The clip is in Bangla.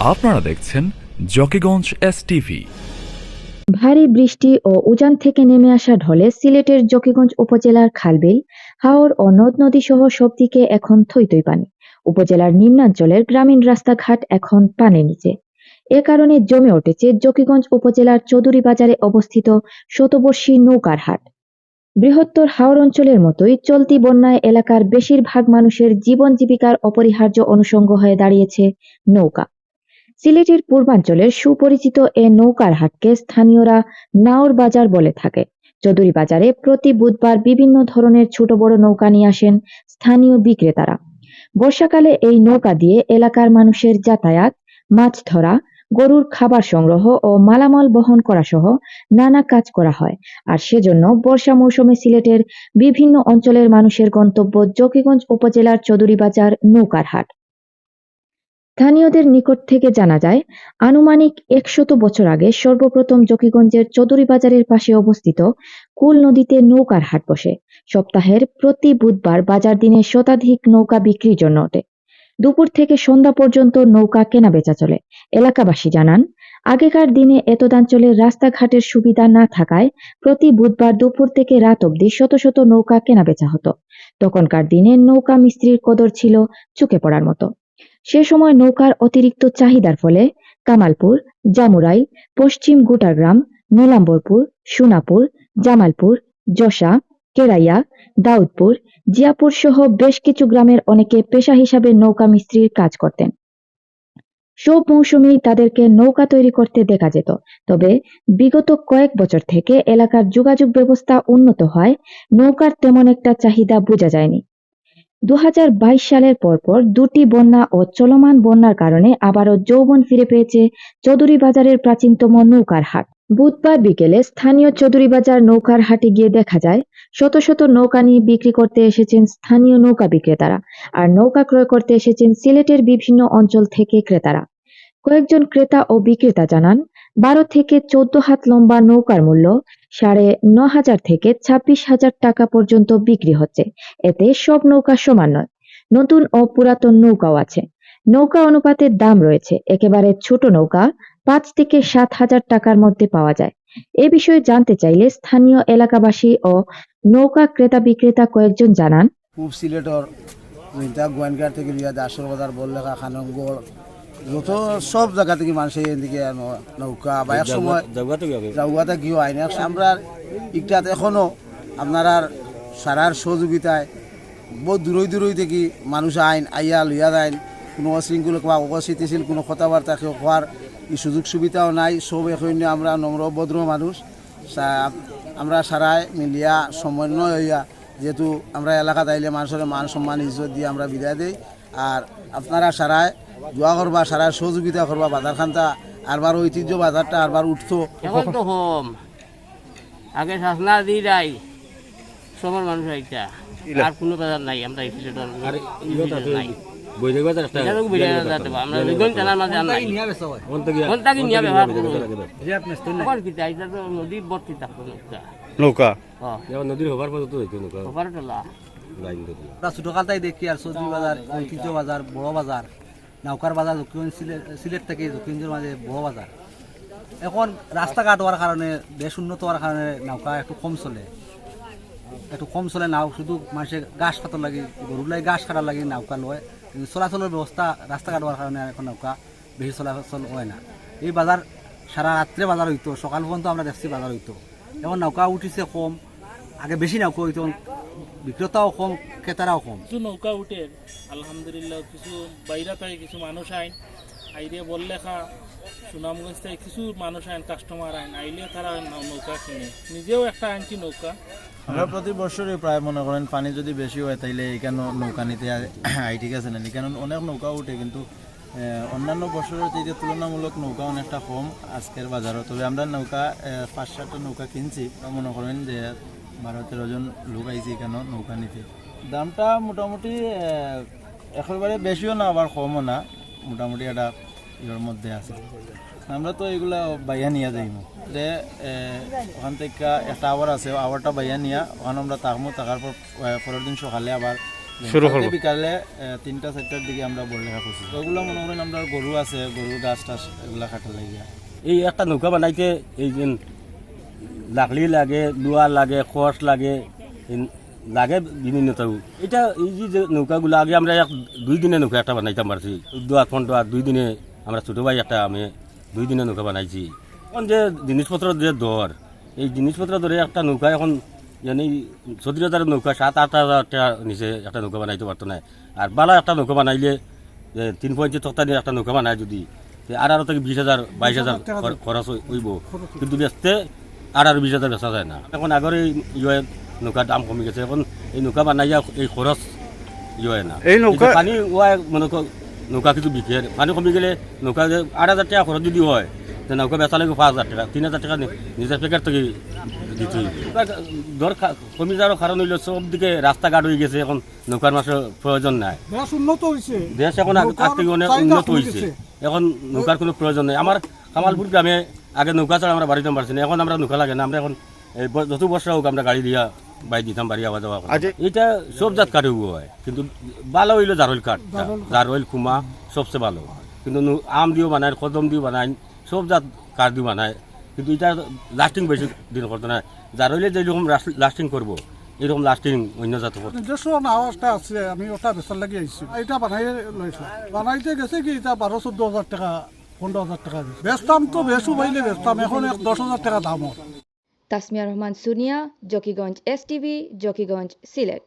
আপনারা দেখছেন জকিগঞ্জ এস টিভি ভারী বৃষ্টি ও উজান থেকে নেমে আসা ঢলে সিলেটের জকিগঞ্জ উপজেলার খালবিল, হাওর ও নদ নদী সহ সব দিকে এখন থইথই পানি। উপজেলার নিম্নাঞ্চলের গ্রামীণ রাস্তাঘাট এখন পানির নিচে। এ কারণে জমে উঠেছে জকিগঞ্জ উপজেলার চৌধুরী বাজারে অবস্থিত শতবর্ষী নৌকার হাট। বৃহত্তর হাওর অঞ্চলের মতোই চলতি বন্যায় এলাকার বেশিরভাগ মানুষের জীবন জীবিকার অপরিহার্য অনুষঙ্গ হয়ে দাঁড়িয়েছে নৌকা। সিলেটের পূর্বাঞ্চলের সুপরিচিত এ নৌকার হাটকে স্থানীয়রা নাওর বাজার বলে থাকে। চৌধুরী বাজারে প্রতি বুধবার বিভিন্ন ধরনের ছোট বড় নৌকা নিয়ে আসেন স্থানীয় বিক্রেতারা। বর্ষাকালে এই নৌকা দিয়ে এলাকার মানুষের যাতায়াত, মাছ ধরা, গরুর খাবার সংগ্রহ ও মালামাল বহন করা সহ নানা কাজ করা হয়। আর সেজন্য বর্ষা মৌসুমে সিলেটের বিভিন্ন অঞ্চলের মানুষের গন্তব্য জকিগঞ্জ উপজেলার চৌধুরী বাজার নৌকার হাট। স্থানীয়দের নিকট থেকে জানা যায়, আনুমানিক একশত বছর আগে সর্বপ্রথম জকিগঞ্জের চৌধুরী বাজারের পাশে অবস্থিত কুল নদীতে নৌকার হাট বসে। সপ্তাহের প্রতি বুধবার বাজার দিনে শতাধিক নৌকা বিক্রির জন্য ওঠে। দুপুর থেকে সন্ধ্যা পর্যন্ত নৌকা কেনা বেচা চলে। এলাকাবাসী জানান, আগেকার দিনে এতদাঞ্চলের রাস্তাঘাটের সুবিধা না থাকায় প্রতি বুধবার দুপুর থেকে রাত অবধি শত শত নৌকা কেনা বেচা হতো। তখনকার দিনে নৌকা মিস্ত্রির কদর ছিল চুকে পড়ার মতো। সে সময় নৌকার অতিরিক্ত চাহিদার ফলে কামালপুর, জামুরাই, পশ্চিম গুটারগ্রাম নীলাম্বরপুর, সোনাপুর, জামালপুর, যশা, কেরাইয়া, দাউদপুর জিয়াপুর সহ বেশ কিছু গ্রামের অনেকে পেশা হিসাবে নৌকা মিস্ত্রির কাজ করতেন। সব মৌসুমেই তাদেরকে নৌকা তৈরি করতে দেখা যেত, তবে বিগত কয়েক বছর থেকে এলাকার যোগাযোগ ব্যবস্থা উন্নত হয়, নৌকার তেমন একটা চাহিদা বোঝা যায়নি। দুহাজার বাইশ সালের পরপর দুটি বন্যা ও চলমান বন্যার কারণে আবারও যৌবন ফিরে পেয়েছে চৌধুরী বাজারের প্রাচীনতম নৌকার হাট। বুধবার বিকেলে স্থানীয় চৌধুরী বাজার নৌকার হাটে গিয়ে দেখা যায়, শত শত নৌকা নিয়ে বিক্রি করতে এসেছেন স্থানীয় নৌকা বিক্রেতারা আর নৌকা ক্রয় করতে এসেছেন সিলেটের বিভিন্ন অঞ্চল থেকে ক্রেতারা। কয়েকজন ক্রেতা ও বিক্রেতা জানান, বারো থেকে চোদ্দ হাত লম্বা নৌকার মূল্য সাড়ে ন হাজার থেকে ছাব্বিশ হাজার টাকা পর্যন্ত বিক্রি হচ্ছে। এতে সব নৌকা সমান নয়। নতুন ও পুরাতন নৌকাও আছে। নৌকা অনুপাতের দাম রয়েছে। একেবারে ছোট নৌকা, পাঁচ থেকে সাত হাজার টাকার মধ্যে পাওয়া যায়। এ বিষয়ে জানতে চাইলে স্থানীয় এলাকাবাসী ও নৌকা ক্রেতা বিক্রেতা কয়েকজন জানান। পূব সিলেটর গোয়েনগার থেকে দাসর বাজার বললেখা খানঙ্গল যত সব জায়গা থেকে মানুষ এদিকে নৌকা বা এক সময় জাউগাতে গিয়ে আইন আমরা ইটাত এখনও আপনার সারার সহযোগিতায় বহু দূরই দূরই থেকে মানুষ আইন আইয়া লইয়া আইন কোনো অশৃঙ্খল বা অস্থিতিশীল কোনো কথাবার্তা কেউ হওয়ার ই সুযোগ সুবিধাও নাই। সব এখন আমরা নম্র ভদ্র মানুষ। আমরা সারাই মিলিয়া সমন্বয় হইয়া যেহেতু আমরা এলাকাত আইলে মানুষের মান সম্মান ইজ্জত দিয়ে আমরা বিদায় দিই। আর আপনারা সারায় দোয়া করবা সারা সহযোগিতা করবা বাজার খানটা আরবার ঐতিহ্য বাজারটা আরবার উঠতো এখন তো হোম। আগে শাসনা দি যাই সবার মানুষ এইটা আর কোনো বাজার নাই আমরা এই বাজার জানার মাঝে কোন তাকে নিয়ে ব্যবহার করব এখন কি তাই? এটা তো নদী ভর্তি থাকতো নৌকা? নৌকা। হ্যাঁ নদীর হবার পর তো হইতো নৌকা। ওপার টোলা লাইন তো আমরা ছোটকালটাই দেখি আর চৌধুরী বাজার ঐতিহ্য বাজার বড় বাজার নৌকার বাজার, দক্ষিণ সিলেট থেকে দক্ষিণের মাঝে বড় বাজার। এখন রাস্তাঘাট হওয়ার কারণে, দেশ উন্নত হওয়ার কারণে নৌকা একটু কম চলে। একটু কম চলে নাও, শুধু মানুষের গাছ কাটার লাগে, গরুর লাগে গাছ কাটার লাগে নৌকা লয়। কিন্তু চলাচলের ব্যবস্থা রাস্তাঘাট হওয়ার কারণে এখন নৌকা বেশি চলাচল হয় না। এই বাজার সারা রাত্রে বাজার হইতো, সকাল পর্যন্ত আমরা দেখছি বাজার হইতো। এখন নৌকা উঠিছে কম, আগে বেশি নৌকা হইতো বিক্রেতাও কম ক্রেতারাও কম। কিছু নৌকা উঠে আলহামদুলিল্লাহ কিছু বাইরা থেকে কিছু মানুষ আইন। আইরে বললেখা সুনামগঞ্জ থেকে কিছু মানুষ আইন কাস্টমার আইন। আইলে তারা নৌকা কিনে। নিজেও একটা আনছি নৌকা। আমরা প্রতি বছরই প্রায় মনে করেন পানি যদি বেশি হয় তাইলে এখানে নৌকা নিতে আই ঠিক আছে না? এখানে অনেক নৌকা উঠে কিন্তু অন্যান্য বছরের থেকে তুলনামূলক নৌকা অনেকটা কম আজকের বাজারও তবে আমরা নৌকা পাঁচ সাতটা নৌকা কিনছি। মনে করেন যে বারো তেরো জন লোক আইছি এখানে নৌকা নিতে? দামটা মোটামুটি একেবারে বেশিও না আবার কমও না। মোটামুটি একটা ইয়ের মধ্যে আছে। আমরা তো এগুলা বাইয়া নিয়ে যাইম যে ওখান থেকে একটা আওয়ার আছে আওয়ারটা বাইয়া নিয়া ওখানে আমরা থাকব থাকার পর পরের দিন সকালে আবার শুরু বিকালে তিনটা চারটার দিকে আমরা বড়লেখা করছি। ওগুলো মনে করেন আমরা গরু আছে গরুর গাছ টাছ এগুলা কাটা লাগিয়া। এই একটা নৌকা বানাইতে এই যে লাকড়ি লাগে লোহা লাগে খস লাগে লাগে বিভিন্ন তো এটা এই যে নৌকাগুলো, আগে আমরা এক দুই দিনে নৌকা একটা বানাইতাম পারছি দোয়া ফোনটা দুই দিনে আমরা ছোটো ভাই একটা আমি দুই দিনে নৌকা বানাইছি। এখন যে জিনিসপত্র যে দর এই জিনিসপত্র ধরে একটা নৌকা এখন জানি চৌত্রিশ হাজারের নৌকা, সাত আট হাজার টাকা নিচে একটা নৌকা বানাইতে পারতো না আর বালা একটা নৌকা বানাইলে, যে তিন পঞ্চাশ তক্তা দিয়ে একটা নৌকা বানায় যদি, তে আঠারো থেকে বিশ হাজার বাইশ হাজার খর- খরচ হই- হইব কিন্তু বেচতে আঠারো বিশ হাজার বেচা যায় না। এখন আগের এই ইয়ে নৌকার দাম কমে গেছে। এখন এই নৌকা বানাইয়া এই খরচ ইয়ে না। এই নৌকা- যে পানি ওয়াই মনে কর নৌকা কিছু বিকে। পানি কমে গেলে নৌকা যে আট হাজার টাকা খরচ যদি হয় তো নৌকা বেচা লাগবে পাঁচ হাজার টাকা তিন হাজার টাকা নি- নিজের প্যাকেট থেকে দিতে দর খা- কমে যাওয়ার কারণ হইল সব দিকে রাস্তাঘাট হয়ে গেছে। এখন নৌকার মাসের প্রয়োজন নাই। দেশ উন্নত হয়েছে দেশ এখন আগ থেকে অনেক উন্নত হয়েছে এখন নৌকার কোনো প্রয়োজন নেই। আমার কামালপুর গ্রামে আগে নৌকা ছাড়া আমরা বাড়িতে পারছি না এখন আমরা নৌকা লাগে না আমরা এখন যত বর্ষা হোক আমরা গাড়ি দিয়া বাড়ি দিতাম বাড়ি আওয়া যাওয়া। এটা সব জাত কাঠে হয় কিন্তু ভালো হইল জারইল কাঠ। জারইল কুমা সবচেয়ে ভালো। কিন্তু আম দিও বানায় কদম দিও বানায় সব জাত কাঠ দিয়ে বানায়। কিন্তু এটা লাস্টিং বেশি দিন করতে না জারইলে যেরকম লাস্টিং করব এরকম লাস্টিং অন্য জাত করতে নিজস্ব আওয়াজটা আছে আমি ওটা বেচার লাগি আইছি এটা বানাই লইছো বানাইতে গেছে কি এটা বারো চোদ্দ হাজার টাকা পনেরো হাজার টাকা বেচতাম তো বেশু বাইলে বেচতাম, এখন এক দশ হাজার টাকা দাম তাসমিয়া রহমান, সুনিয়া, জকিগঞ্জ এস টিভি জকিগঞ্জ সিলেট।